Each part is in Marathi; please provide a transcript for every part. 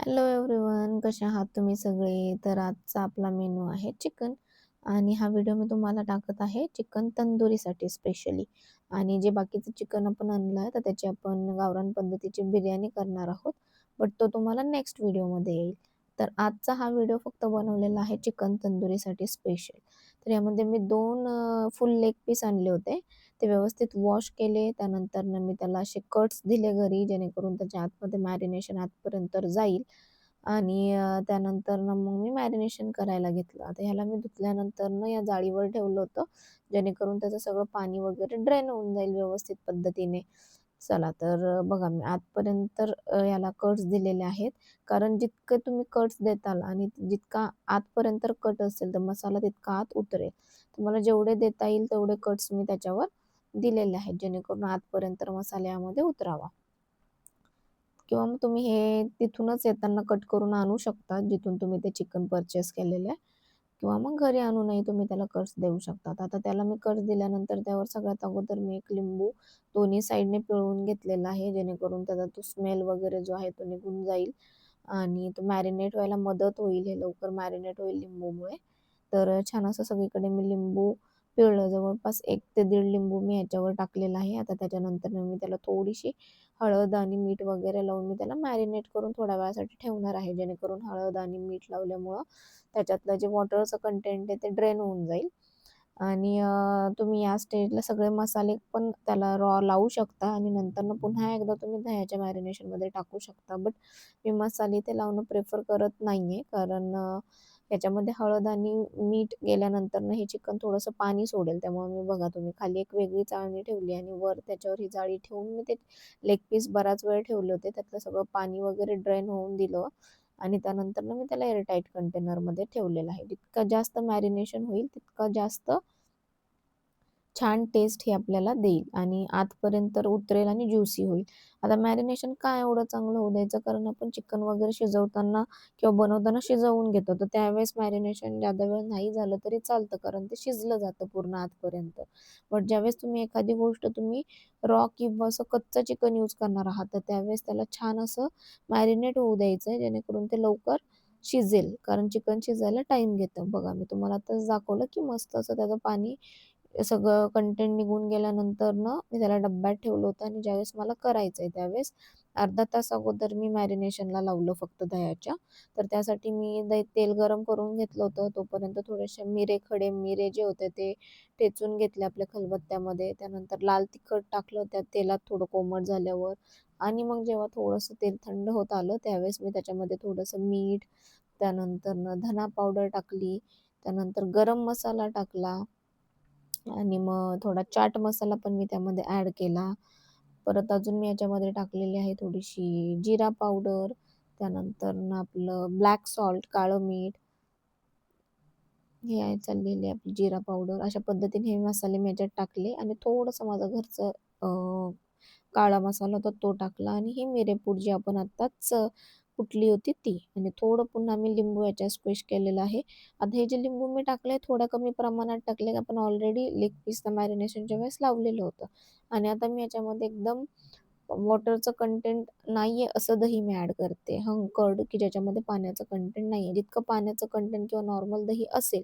हॅलो एव्हरीवन कसे आहात तुम्ही सगळे? तर आजचा आपला मेनू आहे चिकन आणि हा व्हिडिओ मी तुम्हाला टाकत आहे चिकन तंदुरीसाठी स्पेशली आणि जे बाकीचं चिकन आपण आणलं आहे तर त्याची आपण गावरान पद्धतीची बिर्याणी करणार आहोत. बट तो तुम्हाला नेक्स्ट व्हिडिओमध्ये येईल. तर आजचा हा व्हिडिओ फक्त बनवलेला आहे चिकन तंदुरीसाठी स्पेशल तर यामध्ये मी दोन फुल लेग पीस आणले होते. ते व्यवस्थित वॉश केले. त्यानंतर मी त्याला असे कट्स दिले घरी जेणेकरून त्याच्या आतमध्ये मॅरिनेशन आतपर्यंत जाईल. आणि त्यानंतर मग मी मॅरिनेशन करायला घेतलं. आता ह्याला मी धुतल्यानंतर या जाळीवर ठेवलं होतं जेणेकरून त्याचं सगळं पाणी वगैरे ड्रेन होऊन जाईल व्यवस्थित पद्धतीने. चला तर बघा मी आतपर्यंत याला कट्स दिलेले आहेत. कारण जितके तुम्ही कट्स देताल आणि जितका आतपर्यंत कट असेल तर मसाला तितका आत उतरेल. तुम्हाला जेवढे देता येईल तेवढे कट्स मी त्याच्यावर दिलेले आहेत जेणेकरून आतपर्यंत मसाल्यामध्ये उतरावा. किंवा मग तुम्ही हे तिथूनच येताना कट करून आणू शकता जिथून तुम्ही ते चिकन परचेस केलेलं आहे. किंवा मग घरी आणूनही तुम्ही त्याला कट्स देऊ शकतात. आता त्याला मी कर्स दिल्यानंतर त्यावर सगळ्यात अगोदर मी एक लिंबू दोन्ही साईडने पिळवून घेतलेला आहे जेणेकरून त्याचा तो स्मेल वगैरे जो आहे तो निघून जाईल. आणि तो मॅरिनेट व्हायला मदत होईल हे लवकर मॅरिनेट होईल लिंबूमुळे. तर छान असं सगळीकडे मी लिंबू पिळलं. जवळपास एक ते दीड लिंबू मी याच्यावर टाकलेला आहे. आता त्याच्यानंतर मी त्याला थोडीशी हळद आणि मीठ वगैरे लावून मी त्याला मॅरिनेट करून थोड्या वेळासाठी ठेवणार आहे. जेणेकरून हळद आणि मीठ लावल्यामुळं त्याच्यातलं जे वॉटरचं कंटेंट आहे ते ड्रेन होऊन जाईल. आणि तुम्ही या स्टेजला सगळे मसाले पण त्याला रॉ लावू शकता आणि नंतर पुन्हा एकदा तुम्ही दह्याच्या मॅरिनेशनमध्ये टाकू शकता. बट मी मसाले ते लावणं प्रेफर करत नाही आहे कारण याच्यामध्ये हळद आणि मीठ गेल्यानंतर हे चिकन थोडंसं पाणी सोडेल. त्यामुळे मी बघा तुम्ही खाली एक वेगळी चाळणी ठेवली आणि वर त्याच्यावर ही जाळी ठेवून मी ते लेग पीस बराच वेळ ठेवले होते. त्यातलं सगळं पाणी वगैरे ड्रेन होऊन दिलं आणि त्यानंतर मी त्याला एअरटाईट कंटेनरमध्ये ठेवलेलं आहे. जितकं जास्त मॅरिनेशन होईल तितकं जास्त छान टेस्ट हे आपल्याला देईल आणि आतपर्यंत उतरेल आणि ज्युसी होईल. आता मॅरिनेशन काय एवढं चांगलं होऊ द्यायचं? कारण आपण चिकन वगैरे शिजवताना किंवा बनवताना शिजवून घेतो. तर त्यावेळेस मॅरिनेशन जादा वेळ नाही झालं तरी चालतं. कारण ते शिजलं जातं पूर्ण आतपर्यंत. बट ज्यावेळेस तुम्ही एखादी गोष्ट तुम्ही रॉ किंवा असं कच्चं चिकन यूज करणार आहात तर त्यावेळेस त्याला छान असं मॅरिनेट होऊ द्यायचं आहे जेणेकरून ते लवकर शिजेल. कारण चिकन शिजायला टाईम घेतं. बघा मी तुम्हाला आताच दाखवलं की मस्त असं त्याचं पाणी सगळं कंटेंट निघून गेल्यानंतर ना मी त्याला डब्यात ठेवलं होतं आणि ज्यावेळेस मला करायचं आहे त्यावेळेस अर्धा तास अगोदर मी मॅरिनेशनला लावलं फक्त दह्याच्या. तर त्यासाठी मी दही तेल गरम करून घेतलं होतं. तोपर्यंत थोडेसे मिरे खडे मिरे जे होते ते ठेचून घेतले आपल्या खलबत्त्यामध्ये. त्यानंतर लाल तिखट टाकलं त्या तेलात थोडं कोमट झाल्यावर आणि मग जेव्हा थोडंसं तेल थंड होत आलं त्यावेळेस मी त्याच्यामध्ये थोडंसं मीठ त्यानंतर धना पावडर टाकली त्यानंतर गरम मसाला टाकला आणि मग थोडा चाट मसाला पण मी त्यामध्ये ॲड केला. परत अजून मी याच्यामध्ये टाकलेली आहे थोडीशी जिरा पावडर त्यानंतर आपलं ब्लॅक सॉल्ट काळं मीठ. हे आहे चाललेली आपली जिरा पावडर. अशा पद्धतीने हे मसाले मी याच्यात टाकले आणि थोडंसं माझं घरचं काळा मसाला होता तो टाकला आणि ही मिरेपूड जी आपण आत्ताच कुठली होती ती. आणि थोडं पुन्हा मी लिंबू याच्या स्क्विश केलेलं आहे. आता हे जे लिंबू मी टाकलं आहे थोडं कमी प्रमाणात टाकले आपण ऑलरेडी लेग पीसचं मॅरिनेशनच्या वेळेस लावलेलं होतं. आणि आता मी याच्यामध्ये एकदम वॉटरचं कंटेंट नाही आहे असं दही मी ॲड करते. हंकर्ड की ज्याच्यामध्ये पाण्याचं कंटेंट नाही आहे जितकं पाण्याचं कंटेंट किंवा नॉर्मल दही असेल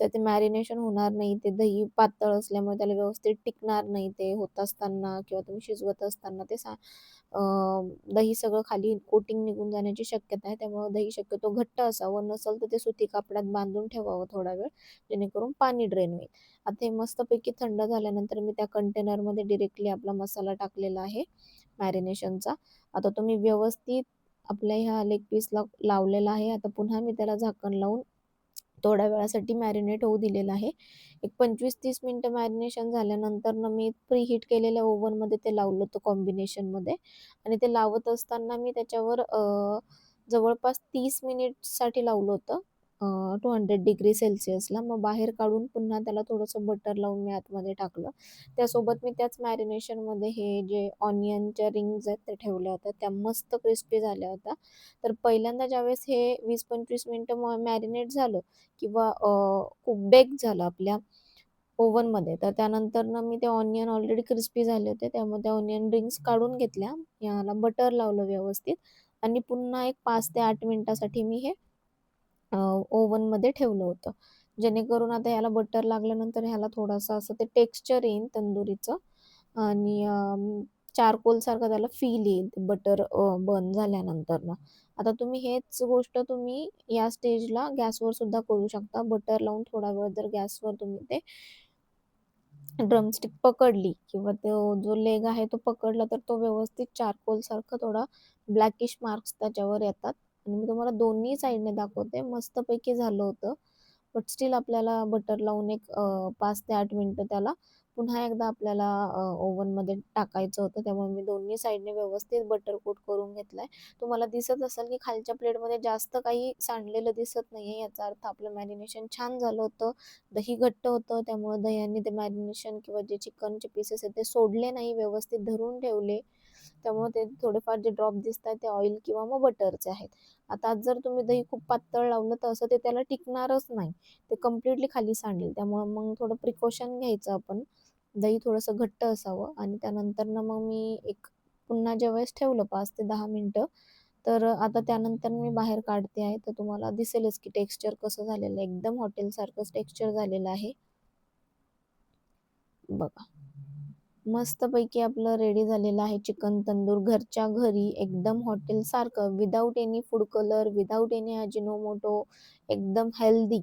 तर ते मॅरिनेशन होणार नाही ते दही पातळ असल्यामुळे त्याला व्यवस्थित टिकणार नाही ते होत असताना किंवा तुम्ही शिजवत असताना ते सा दही सगळं खाली कोटिंग निघून जाण्याची शक्यता आहे. त्यामुळे दही शक्यतो घट्ट असावं नसेल तर ते सुती कापडात बांधून ठेवावं थोडा वेळ जेणेकरून पाणी ड्रेन होईल. आता हे मस्तपैकी थंड झाल्यानंतर मी त्या कंटेनरमध्ये डिरेक्टली आपला मसाला टाकलेला आहे मॅरिनेशनचा आता तुम्ही व्यवस्थित आपल्या ह्या लेग पीसला लावलेला आहे. आता पुन्हा मी त्याला झाकण लावून थोड्या वेळासाठी मॅरिनेट होऊ दिलेलं आहे. एक पंचवीस तीस मिनटं मॅरिनेशन झाल्यानंतर ना मी प्री हीट केलेल्या ओव्हनमध्ये ते लावलं होतं कॉम्बिनेशनमध्ये आणि ते लावत असताना मी त्याच्यावर जवळपास तीस मिनिटसाठी लावलं होतं. टू हंड्रेड डिग्री सेल्सिअसला मग बाहेर काढून पुन्हा त्याला थोडंसं बटर लावून मी आतमध्ये टाकलं. त्यासोबत मी त्याच मॅरिनेशनमध्ये हे जे ऑनियनच्या रिंग्ज आहेत ते ठेवल्या होत्या. त्या मस्त क्रिस्पी झाल्या होत्या. तर पहिल्यांदा ज्यावेळेस हे वीस पंचवीस मिनटं मॅरिनेट झालं किंवा खूप बेक झालं आपल्या ओव्हनमध्ये तर त्यानंतर ना मी ते ऑनियन ऑलरेडी क्रिस्पी झाले होते. त्यामुळे त्या ऑनियन रिंग्स काढून घेतल्या. याला बटर लावलं व्यवस्थित. आणि पुन्हा एक पाच ते आठ मिनिटासाठी मी हे ओव्हनमध्ये ठेवलं होतं. जेणेकरून आता ह्याला बटर लागल्यानंतर ह्याला थोडंसं असं ते टेक्स्चर येईल तंदुरीचं आणि चारकोलसारखं त्याला फील येईल बटर बर्न झाल्यानंतर ना आता तुम्ही हेच गोष्ट तुम्ही या स्टेजला गॅसवर सुद्धा करू शकता. बटर लावून थोडा वेळ जर गॅसवर तुम्ही ते ड्रमस्टिक पकडली किंवा तो जो लेग आहे तो पकडला तर तो व्यवस्थित चारकोलसारखं थोडा ब्लॅकिश मार्क्स त्याच्यावर येतात आणि मी तुम्हाला दोन्ही साईडने दाखवते. मस्तपैकी झालं होतं. बट स्टील आपल्याला बटर लावून एक पाच ते आठ मिनिटं त्याला पुन्हा एकदा आपल्याला ओव्हनमध्ये टाकायचं होतं. त्यामुळे मी दोन्ही साईडने व्यवस्थित बटर कोट करून घेतलाय. तुम्हाला दिसत असेल की खालच्या प्लेटमध्ये जास्त काही सांडलेलं दिसत नाहीये. याचा अर्थ आपलं मॅरिनेशन छान झालं होतं. दही घट्ट होतं त्यामुळे दह्याने ते मॅरिनेशन किंवा जे चिकनचे पीसेस आहेत ते सोडले नाही, व्यवस्थित धरून ठेवले. त्यामुळे ते थोडेफार जे ड्रॉप दिसतायत ते ऑइल किंवा मग बटरचे आहेत. आता जर तुम्ही दही खूप पातळ लावलं तर असं ते त्याला टिकणारच नाही. ते कंप्लीटली खाली सांडेल. त्यामुळं मग थोडं प्रिकॉशन घ्यायचं आपण. दही थोडंसं घट्ट असावं आणि त्यानंतरनं मग मी एक पुन्हा ज्यावेळेस ठेवलं पाच ते दहा मिनटं तर आता त्यानंतर मी बाहेर काढते आहे. तर तुम्हाला दिसेलच की टेक्स्चर कसं झालेलं आहे. एकदम हॉटेलसारखंच टेक्स्चर झालेलं आहे. बघा. मस्तपैकी आपलं रेडी झालेलं आहे चिकन तंदूर घरच्या घरी एकदम हॉटेलसारखं without any food colour, without any Ajinomoto एकदम हेल्दी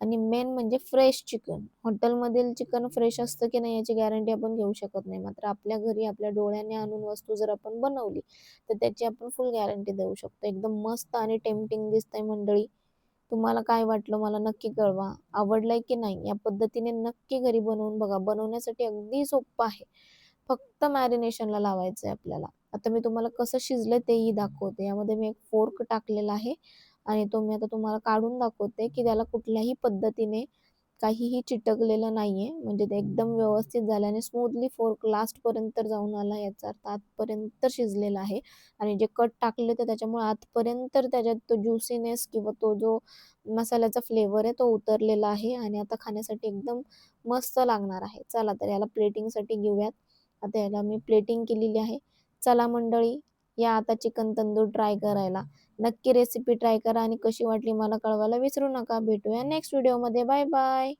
आणि मेन म्हणजे फ्रेश चिकन. हॉटेलमधील चिकन फ्रेश असतं की नाही याची गॅरंटी आपण घेऊ शकत नाही. मात्र आपल्या घरी आपल्या डोळ्याने आणून वस्तू जर आपण बनवली, तर त्याची आपण फुल गॅरंटी देऊ शकतो. एकदम मस्त आणि टेम्पटिंग दिसतंय मंडळी. तुम्हाला काय वाटलं मला नक्की कळवा. आवडलंय की नाही? या पद्धतीने नक्की घरी बनवून बघा. बनवण्यासाठी अगदी सोपं आहे. फक्त मॅरिनेशनला लावायचं आहे आपल्याला. आता मी तुम्हाला कसं शिजलंय तेही दाखवते. यामध्ये मी एक फोर्क टाकलेला आहे आणि तो मी आता तुम्हाला काढून दाखवते की त्याला कुठल्याही पद्धतीने काहीही चिटकलेलं नाहीये. म्हणजे ते एकदम व्यवस्थित झालं आणि स्मूथली फोर्क लास्टपर्यंत जाऊन आला याचा अर्थ आतपर्यंत शिजलेला आहे आणि जे कट टाकले तर त्याच्यामुळे आतपर्यंत त्याच्यात तो ज्युसीनेस किंवा तो जो मसाल्याचा फ्लेवर आहे तो उतरलेला आहे आणि आता खाण्यासाठी एकदम मस्त लागणार आहे. चला तर याला प्लेटिंगसाठी घेऊयात. आता याला मी प्लेटिंग केलेली आहे. चला मंडळी, या आता चिकन तंदूर ट्राय करायला. नक्की रेसिपी ट्राय करा आणि कशी वाटली मला कळवायला विसरू नका. भेटूया नेक्स्ट व्हिडिओमध्ये. Bye bye.